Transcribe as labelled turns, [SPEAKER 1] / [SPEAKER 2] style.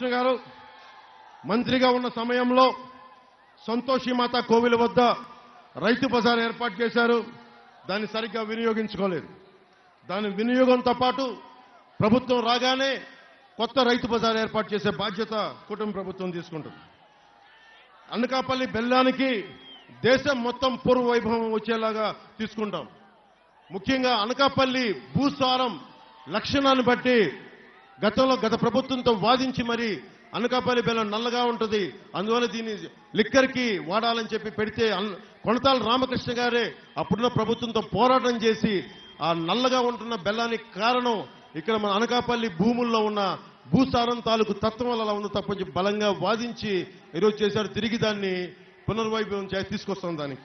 [SPEAKER 1] రామకృష్ణ గారు మంత్రిగా ఉన్న సమయంలో సంతోషిమాత కోవిల వద్ద రైతు బజార్ ఏర్పాటు చేశారు. దాన్ని సరిగ్గా వినియోగించుకోలేదు. దాని వినియోగంతో పాటు ప్రభుత్వం రాగానే కొత్త రైతు బజార్ ఏర్పాటు చేసే బాధ్యత కుటుంబ ప్రభుత్వం తీసుకుంటుంది. అనకాపల్లి బెల్లానికి దేశం మొత్తం పూర్వ వైభవం వచ్చేలాగా తీసుకుంటాం. ముఖ్యంగా అనకాపల్లి భూసారం లక్షణాన్ని బట్టి గతంలో గత ప్రభుత్వంతో వాదించి మరి అనకాపల్లి బెల్లం నల్లగా ఉంటుంది. అందువల్ల దీన్ని లిక్కర్కి వాడాలని చెప్పి పెడితే అన్- కొనతాల రామకృష్ణ గారే అప్పుడున్న ప్రభుత్వంతో పోరాటం చేసి ఆ నల్లగా ఉంటున్న బెల్లానికి కారణం ఇక్కడ మన అనకాపల్లి భూముల్లో ఉన్న భూసారం తాలూకు తత్వం వల్ల అలా ఉంది తప్పని బలంగా వాదించి ఈరోజు చేశారు. తిరిగి దాన్ని పునర్వైభవం చేసి తీసుకొస్తాం దానికి.